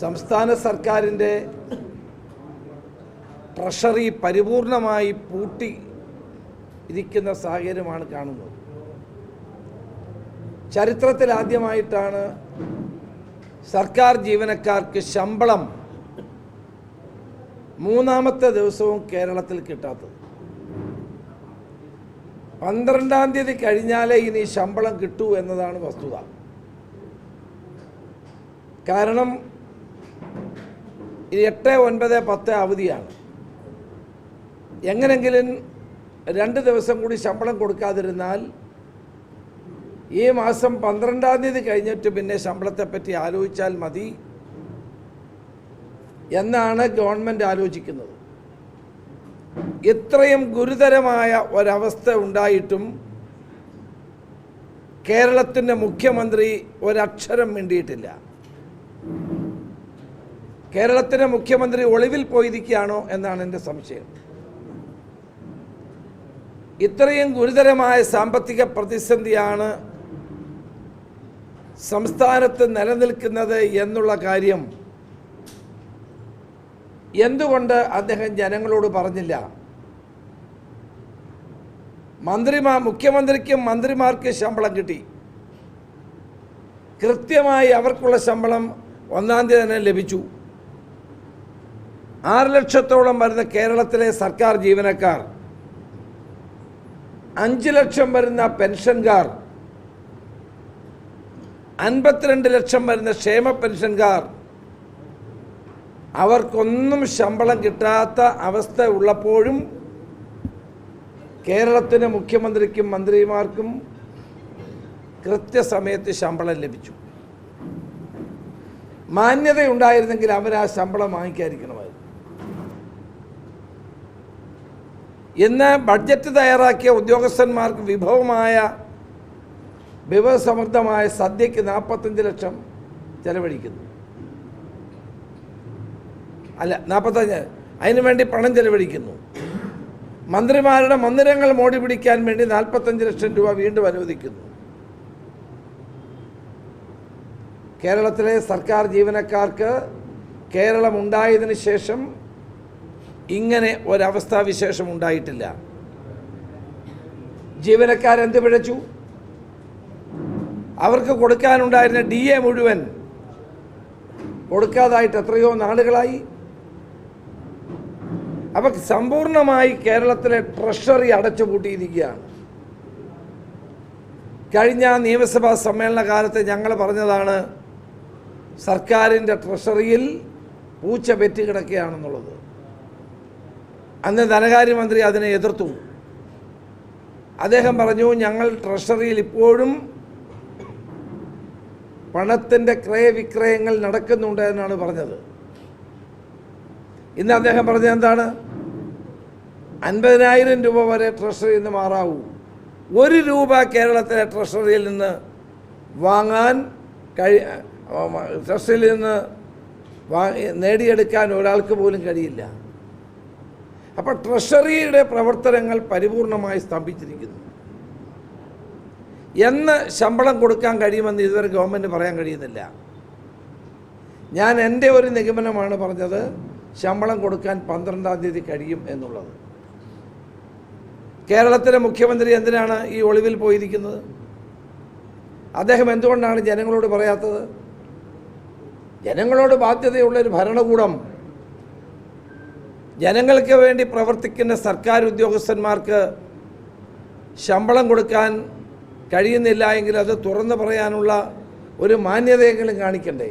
സംസ്ഥാന സർക്കാരിന്റെ ട്രഷറി പരിപൂർണമായി പൂട്ടി ഇരിക്കുന്ന സാഹചര്യമാണ് കാണുന്നത്. ചരിത്രത്തിൽ ആദ്യമായിട്ടാണ് സർക്കാർ ജീവനക്കാർക്ക് ശമ്പളം മൂന്നാമത്തെ ദിവസവും കേരളത്തിൽ കിട്ടാത്തത്. പന്ത്രണ്ടാം തീയതി കഴിഞ്ഞാലേ ഇനി ശമ്പളം കിട്ടൂ എന്നതാണ് വസ്തുത. കാരണം എട്ട് ഒൻപത് പത്ത് അവധിയാണ്. എങ്ങനെങ്കിലും രണ്ട് ദിവസം കൂടി ശമ്പളം കൊടുക്കാതിരുന്നാൽ ഈ മാസം പന്ത്രണ്ടാം തീയതി കഴിഞ്ഞിട്ട് പിന്നെ ശമ്പളത്തെപ്പറ്റി ആലോചിച്ചാൽ മതി എന്നാണ് ഗവൺമെന്റ് ആലോചിക്കുന്നത്. ഇത്രയും ഗുരുതരമായ ഒരവസ്ഥ ഉണ്ടായിട്ടും കേരളത്തിന്റെ മുഖ്യമന്ത്രി ഒരക്ഷരം മിണ്ടിയിട്ടില്ല. കേരളത്തിന്റെ മുഖ്യമന്ത്രി ഒളിവിൽ പോയിരിക്കുകയാണോ എന്നാണ് എന്റെ സംശയം. ഇത്രയും ഗുരുതരമായ സാമ്പത്തിക പ്രതിസന്ധിയാണ് സംസ്ഥാനത്ത് നിലനിൽക്കുന്നത് എന്നുള്ള കാര്യം എന്തുകൊണ്ട് അദ്ദേഹം ജനങ്ങളോട് പറഞ്ഞില്ല? മന്ത്രിമാർ മുഖ്യമന്ത്രിക്കും മന്ത്രിമാർക്ക് ശമ്പളം കിട്ടി. കൃത്യമായി അവർക്കുള്ള ശമ്പളം ഒന്നാം തീയതി തന്നെ ലഭിച്ചു. ആറ് ലക്ഷത്തോളം വരുന്ന കേരളത്തിലെ സർക്കാർ ജീവനക്കാർ അഞ്ച് ലക്ഷം വരുന്ന പെൻഷൻകാർ അൻപത്തിരണ്ട് ലക്ഷം വരുന്ന ക്ഷേമ പെൻഷൻകാർ അവർക്കൊന്നും ശമ്പളം കിട്ടാത്ത അവസ്ഥ ഉള്ളപ്പോഴും കേരളത്തിന് മുഖ്യമന്ത്രിക്കും മന്ത്രിമാർക്കും കൃത്യസമയത്ത് ശമ്പളം ലഭിച്ചു. മാന്യതയുണ്ടായിരുന്നെങ്കിൽ അവർ ആ ശമ്പളം വാങ്ങിക്കാതിരിക്കണമായിരുന്നു. ഇന്ന് ബഡ്ജറ്റ് തയ്യാറാക്കിയ ഉദ്യോഗസ്ഥന്മാർക്ക് വിഭവമായ വിഭവസമൃദ്ധമായ സദ്യക്ക് നാൽപ്പത്തഞ്ച് ലക്ഷം ചെലവഴിക്കുന്നു. അല്ല നാൽപ്പത്തഞ്ച് അതിനു വേണ്ടി പണം ചെലവഴിക്കുന്നു. മന്ത്രിമാരുടെ മന്ദിരങ്ങൾ മോടി പിടിക്കാൻ വേണ്ടി നാൽപ്പത്തഞ്ച് ലക്ഷം രൂപ വീണ്ടും അനുവദിക്കുന്നു. കേരളത്തിലെ സർക്കാർ ജീവനക്കാർക്ക് കേരളം ഉണ്ടായതിനു ശേഷം ഇങ്ങനെ ഒരവസ്ഥാവിശേഷം ഉണ്ടായിട്ടില്ല ജീവനക്കാരെന്ത് പിഴച്ചു? അവർക്ക് കൊടുക്കാനുണ്ടായിരുന്ന ഡി എ മുഴുവൻ കൊടുക്കാതായിട്ട് എത്രയോ നാളുകളായി. അപ്പം സമ്പൂർണമായി കേരളത്തിലെ ട്രഷറി അടച്ചുപൂട്ടിയിരിക്കുകയാണ്. കഴിഞ്ഞ നിയമസഭാ സമ്മേളന കാലത്ത് ഞങ്ങൾ പറഞ്ഞതാണ് സർക്കാരിന്റെ ട്രഷറിയിൽ പൂച്ച പെറ്റി കിടക്കുകയാണെന്നുള്ളത്. അന്ന് ധനകാര്യമന്ത്രി അതിനെ എതിർത്തു. അദ്ദേഹം പറഞ്ഞു ഞങ്ങൾ ട്രഷറിയിൽ ഇപ്പോഴും പണത്തിന്റെ ക്രയവിക്രയങ്ങൾ നടക്കുന്നുണ്ട് എന്നാണ് പറഞ്ഞത്. ഇന്ന് അദ്ദേഹം പറഞ്ഞത് എന്താണ്? അൻപതിനായിരം രൂപ വരെ ട്രഷറിയിൽ നിന്ന് മാറാവൂ. ഒരു രൂപ കേരളത്തിലെ ട്രഷറിയിൽ നിന്ന് വാങ്ങാൻ കഴി ട്രഷറിയിൽ നിന്ന് നേടിയെടുക്കാൻ ഒരാൾക്ക് പോലും കഴിയില്ല. അപ്പോൾ ട്രഷറിയുടെ പ്രവർത്തനങ്ങൾ പരിപൂർണമായി സ്തംഭിച്ചിരിക്കുന്നു. എന്ന് ശമ്പളം കൊടുക്കാൻ കഴിയുമെന്ന് ഇതുവരെ ഗവൺമെന്റ് പറയാൻ കഴിയുന്നില്ല. ഞാൻ എന്റെ ഒരു നിഗമനമാണ് പറഞ്ഞത് ശമ്പളം കൊടുക്കാൻ പന്ത്രണ്ടാം തീയതി കഴിയും എന്നുള്ളത്. കേരളത്തിലെ മുഖ്യമന്ത്രി എന്തിനാണ് ഈ ഒളിവിൽ പോയിരിക്കുന്നത്? അദ്ദേഹം എന്തുകൊണ്ടാണ് ജനങ്ങളോട് പറയാത്തത്? ജനങ്ങളോട് ബാധ്യതയുള്ള ഒരു ഭരണകൂടം ജനങ്ങൾക്ക് വേണ്ടി പ്രവർത്തിക്കുന്ന സർക്കാർ ഉദ്യോഗസ്ഥന്മാർക്ക് ശമ്പളം കൊടുക്കാൻ കഴിയുന്നില്ല എങ്കിൽ അത് തുറന്നു പറയാനുള്ള ഒരു മാന്യതയെങ്കിലും കാണിക്കണ്ടേ?